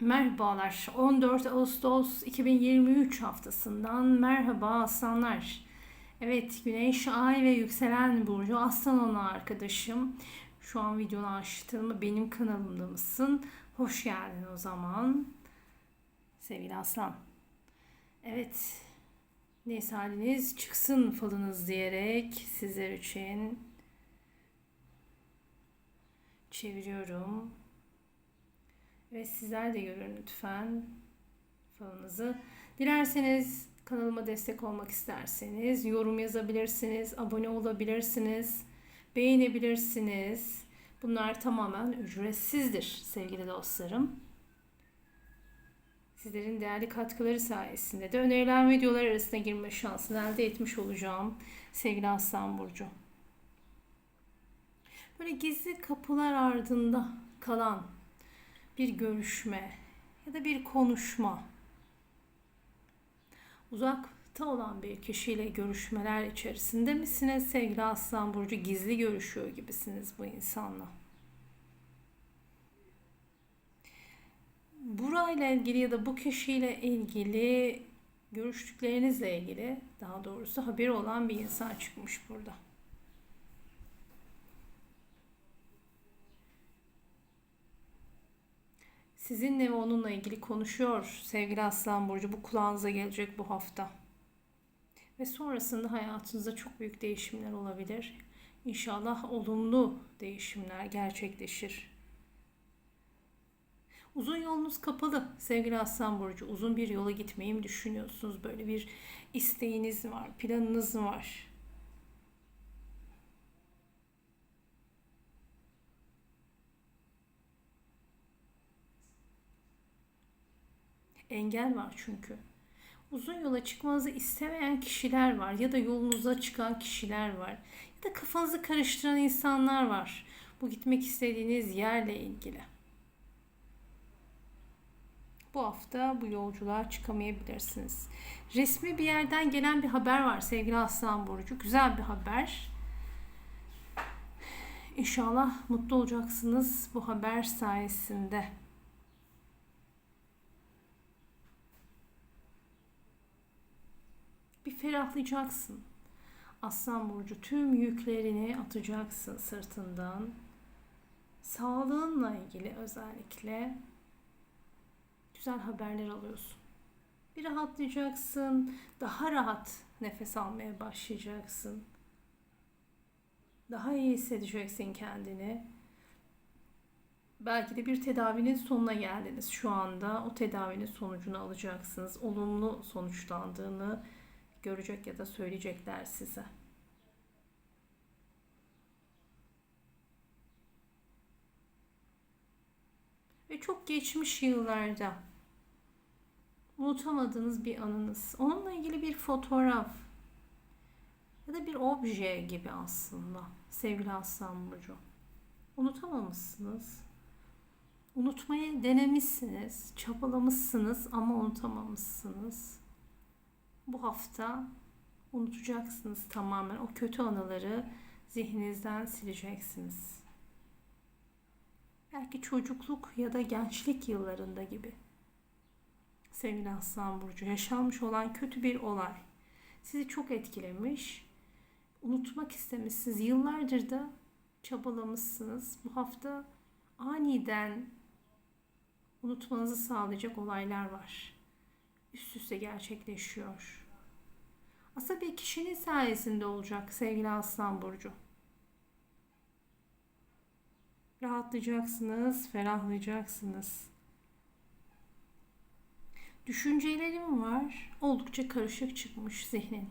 Merhabalar. 14 Ağustos 2023 haftasından merhaba aslanlar. Evet, Güneş, Ay ve Yükselen Burcu Aslan olan arkadaşım. Şu an videonu açtığımı benim kanalımda mısın? Hoş geldin o zaman. Sevgili Aslan. Evet, neyse haliniz çıksın falınız diyerek sizler için çeviriyorum. Ve sizler de görün lütfen falınızı. Dilerseniz kanalıma destek olmak isterseniz yorum yazabilirsiniz, abone olabilirsiniz, beğenebilirsiniz. Bunlar tamamen ücretsizdir sevgili dostlarım. Sizlerin değerli katkıları sayesinde de önerilen videolar arasına girme şansını elde etmiş olacağım sevgili Aslan Burcu. Böyle gizli kapılar ardında kalan bir görüşme ya da bir konuşma. Uzakta olan bir kişiyle görüşmeler içerisinde misiniz sevgili Aslan Burcu? Gizli görüşüyor gibisiniz bu insanla. Burayla ilgili ya da bu kişiyle ilgili görüştüklerinizle ilgili daha doğrusu haberi olan bir insan çıkmış burada. Sizinle ve onunla ilgili konuşuyor sevgili Aslan Burcu. Bu kulağınıza gelecek bu hafta. Ve sonrasında hayatınızda çok büyük değişimler olabilir. İnşallah olumlu değişimler gerçekleşir. Uzun yolunuz kapalı sevgili Aslan Burcu. Uzun bir yola gitmeyi mi düşünüyorsunuz? Böyle bir isteğiniz var, planınız var. Engel var çünkü. Uzun yola çıkmanızı istemeyen kişiler var ya da yolunuza çıkan kişiler var ya da kafanızı karıştıran insanlar var. Bu gitmek istediğiniz yerle ilgili. Bu hafta bu yolculuğa çıkamayabilirsiniz. Resmi bir yerden gelen bir haber var sevgili Aslan Burcu. Güzel bir haber. İnşallah mutlu olacaksınız bu haber sayesinde. Bir ferahlayacaksın. Aslan burcu tüm yüklerini atacaksın sırtından. Sağlığınla ilgili özellikle güzel haberler alıyorsun. Bir rahatlayacaksın, daha rahat nefes almaya başlayacaksın. Daha iyi hissedeceksin kendini. Belki de bir tedavinin sonuna geldiniz şu anda. O tedavinin sonucunu alacaksınız. Olumlu sonuçlandığını görecek ya da söyleyecekler size. Ve çok geçmiş yıllarda unutamadığınız bir anınız, onunla ilgili bir fotoğraf ya da bir obje gibi aslında sevgili Aslan Burcu. Unutamamışsınız. Unutmayı denemişsiniz, çabalamışsınız ama unutamamışsınız bu hafta unutacaksınız tamamen. O kötü anıları zihninizden sileceksiniz. Belki çocukluk ya da gençlik yıllarında gibi. Sevgili Aslan Burcu, yaşanmış olan kötü bir olay sizi çok etkilemiş. Unutmak istemişsiniz. Yıllardır da çabalamışsınız. Bu hafta aniden unutmanızı sağlayacak olaylar var üst üste gerçekleşiyor. Aslında bir kişinin sayesinde olacak sevgili Aslan Burcu. Rahatlayacaksınız, ferahlayacaksınız. Düşüncelerim var. Oldukça karışık çıkmış zihnin.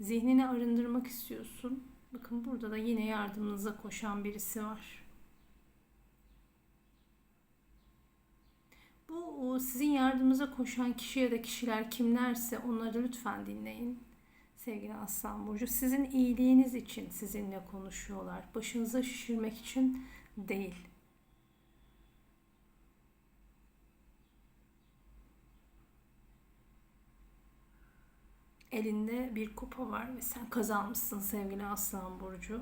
Zihnini arındırmak istiyorsun. Bakın burada da yine yardımınıza koşan birisi var. Bu sizin yardımınıza koşan kişi ya da kişiler kimlerse onları lütfen dinleyin. Sevgili Aslan Burcu sizin iyiliğiniz için sizinle konuşuyorlar. Başınıza şişirmek için değil. Elinde bir kupa var ve sen kazanmışsın sevgili Aslan Burcu.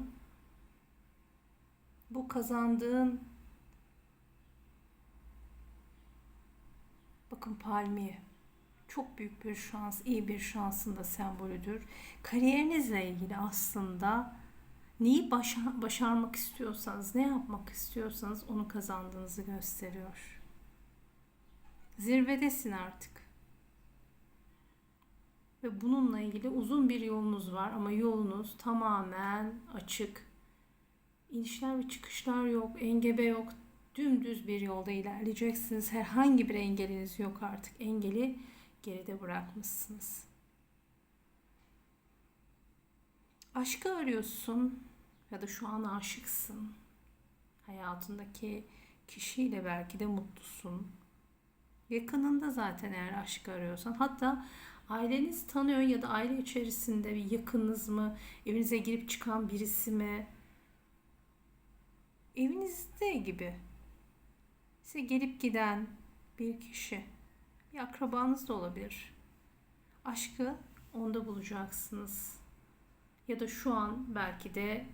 Bu kazandığın bakın palmiye çok büyük bir şans, iyi bir şansın da sembolüdür. Kariyerinizle ilgili aslında neyi başa- başarmak istiyorsanız, ne yapmak istiyorsanız onu kazandığınızı gösteriyor. Zirvedesin artık. Ve bununla ilgili uzun bir yolunuz var ama yolunuz tamamen açık. İnişler ve çıkışlar yok, engebe yok. Dümdüz bir yolda ilerleyeceksiniz. Herhangi bir engeliniz yok artık. Engeli geride bırakmışsınız. Aşkı arıyorsun ya da şu an aşıksın. Hayatındaki kişiyle belki de mutlusun. Yakınında zaten eğer aşkı arıyorsan hatta aileniz tanıyor ya da aile içerisinde bir yakınınız mı, evinize girip çıkan birisi mi, evinizde gibi size gelip giden bir kişi, bir akrabanız da olabilir. Aşkı onda bulacaksınız. Ya da şu an belki de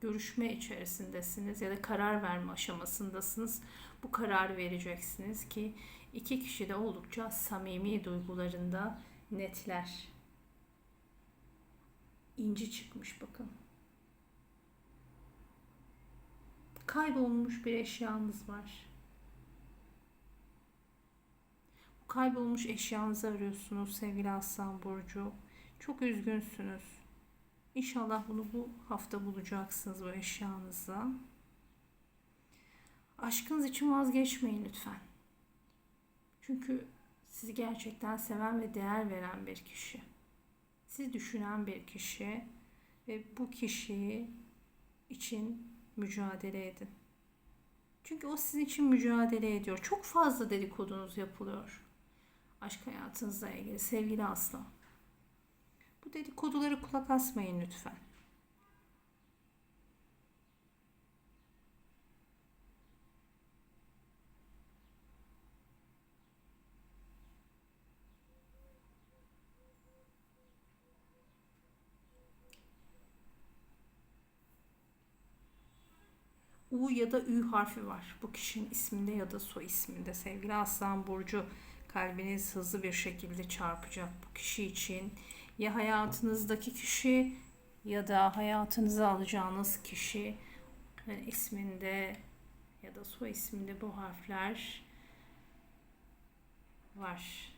görüşme içerisindesiniz ya da karar verme aşamasındasınız. Bu kararı vereceksiniz ki iki kişi de oldukça samimi duygularında netler. İnci çıkmış bakın. Kaybolmuş bir eşyanız var. Bu kaybolmuş eşyanızı arıyorsunuz sevgili Aslan Burcu. Çok üzgünsünüz. İnşallah bunu bu hafta bulacaksınız bu eşyanızı. Aşkınız için vazgeçmeyin lütfen. Çünkü sizi gerçekten seven ve değer veren bir kişi. Sizi düşünen bir kişi ve bu kişi için mücadele edin. Çünkü o sizin için mücadele ediyor. Çok fazla dedikodunuz yapılıyor. Aşk hayatınızla ilgili sevgili aslan. Bu dedikodulara kulak asmayın lütfen. U ya da Ü harfi var. Bu kişinin isminde ya da soy isminde. Sevgili Aslan Burcu kalbiniz hızlı bir şekilde çarpacak bu kişi için. Ya hayatınızdaki kişi ya da hayatınıza alacağınız kişi yani isminde ya da soy isminde bu harfler var.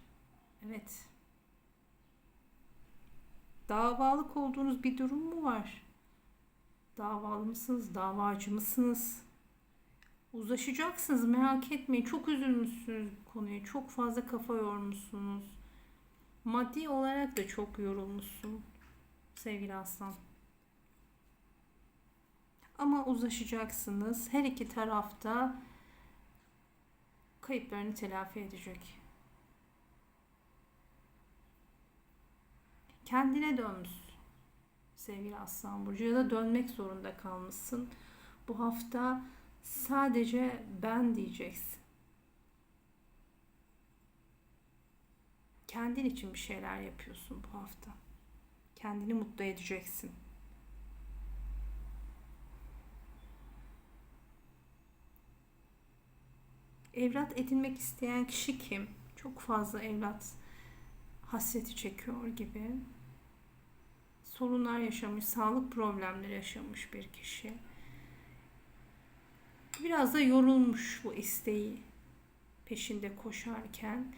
Evet. Davalık olduğunuz bir durum mu var? Davalı mısınız? Davacı mısınız? Uzlaşacaksınız merak etmeyin. Çok üzülmüşsünüz bu konuya. Çok fazla kafa yormuşsunuz. Maddi olarak da çok yorulmuşsun sevgili aslan. Ama uzlaşacaksınız. Her iki tarafta kayıplarını telafi edecek. Kendine dönmüşsün sevgili Aslan Burcu ya da dönmek zorunda kalmışsın. Bu hafta sadece ben diyeceksin. Kendin için bir şeyler yapıyorsun bu hafta. Kendini mutlu edeceksin. Evlat edinmek isteyen kişi kim? Çok fazla evlat hasreti çekiyor gibi sorunlar yaşamış, sağlık problemleri yaşamış bir kişi. Biraz da yorulmuş bu isteği peşinde koşarken.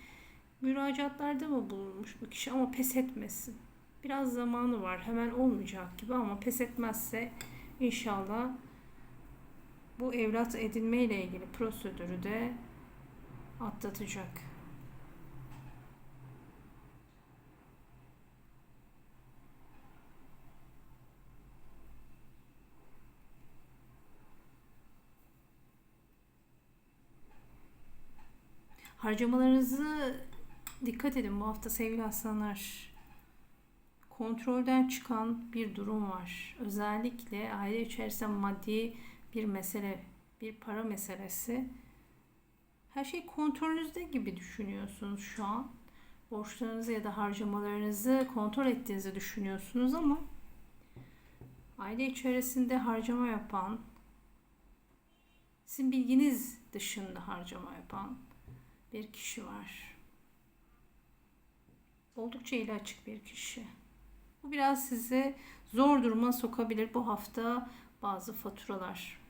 Müracaatlarda mı bulunmuş bu kişi ama pes etmesin. Biraz zamanı var. Hemen olmayacak gibi ama pes etmezse inşallah bu evlat edinme ile ilgili prosedürü de atlatacak. Harcamalarınızı dikkat edin bu hafta sevgili aslanlar. Kontrolden çıkan bir durum var. Özellikle aile içerisinde maddi bir mesele, bir para meselesi. Her şey kontrolünüzde gibi düşünüyorsunuz şu an. Borçlarınızı ya da harcamalarınızı kontrol ettiğinizi düşünüyorsunuz ama aile içerisinde harcama yapan, Sizin bilginiz dışında harcama yapan bir kişi var. Oldukça eli açık bir kişi. Bu biraz sizi zor duruma sokabilir. Bu hafta bazı faturalar,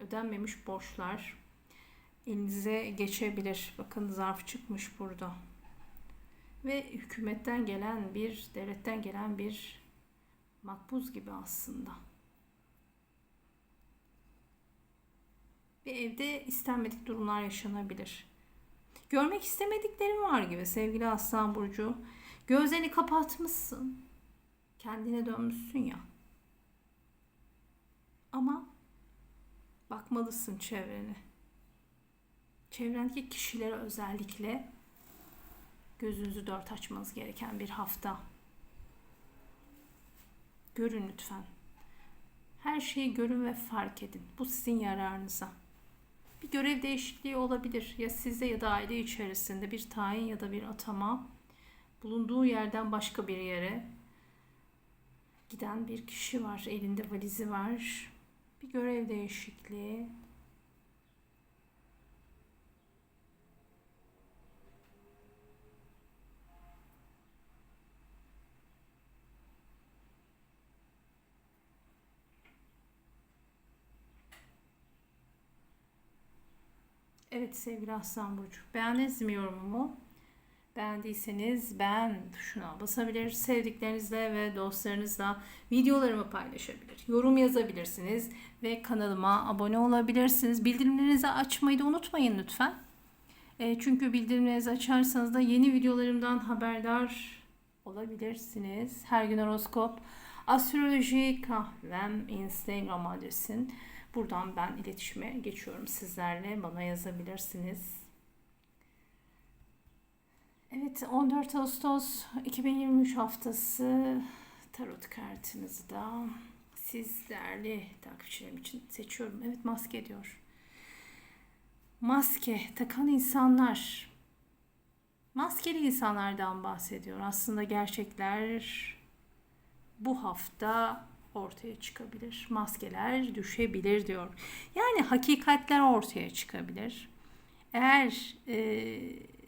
ödenmemiş borçlar elinize geçebilir. Bakın zarf çıkmış burada. Ve hükümetten gelen bir, devletten gelen bir makbuz gibi aslında. Bir evde istenmedik durumlar yaşanabilir. Görmek istemediklerim var gibi sevgili Aslan Burcu. Gözlerini kapatmışsın. Kendine dönmüşsün ya. Ama bakmalısın çevrene. Çevrendeki kişilere özellikle gözünüzü dört açmanız gereken bir hafta. Görün lütfen. Her şeyi görün ve fark edin. Bu sizin yararınıza. Bir görev değişikliği olabilir. Ya sizde ya da aile içerisinde bir tayin ya da bir atama. Bulunduğu yerden başka bir yere giden bir kişi var. Elinde valizi var. Bir görev değişikliği. Evet sevgili Aslan Burcu. Beğendiniz mi yorumumu? Beğendiyseniz beğen tuşuna basabilir. Sevdiklerinizle ve dostlarınızla videolarımı paylaşabilir. Yorum yazabilirsiniz ve kanalıma abone olabilirsiniz. Bildirimlerinizi açmayı da unutmayın lütfen. E, çünkü bildirimlerinizi açarsanız da yeni videolarımdan haberdar olabilirsiniz. Her gün horoskop, astroloji kahvem, Instagram adresin. Buradan ben iletişime geçiyorum sizlerle. Bana yazabilirsiniz. Evet 14 Ağustos 2023 haftası tarot kartınızı da siz değerli takipçilerim için seçiyorum. Evet maske diyor. Maske takan insanlar maskeli insanlardan bahsediyor. Aslında gerçekler bu hafta ortaya çıkabilir. Maskeler düşebilir diyor. Yani hakikatler ortaya çıkabilir. Eğer e,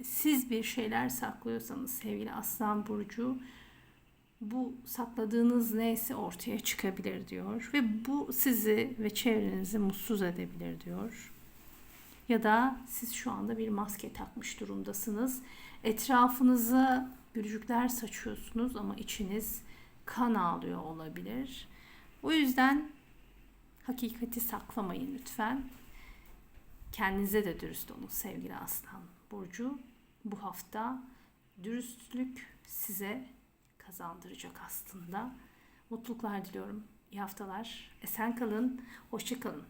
siz bir şeyler saklıyorsanız sevgili Aslan Burcu bu sakladığınız neyse ortaya çıkabilir diyor. Ve bu sizi ve çevrenizi mutsuz edebilir diyor. Ya da siz şu anda bir maske takmış durumdasınız. Etrafınıza gülücükler saçıyorsunuz ama içiniz kan ağlıyor olabilir. O yüzden hakikati saklamayın lütfen. Kendinize de dürüst olun sevgili Aslan Burcu. Bu hafta dürüstlük size kazandıracak aslında. Mutluluklar diliyorum. İyi haftalar. Esen kalın. Hoşça kalın.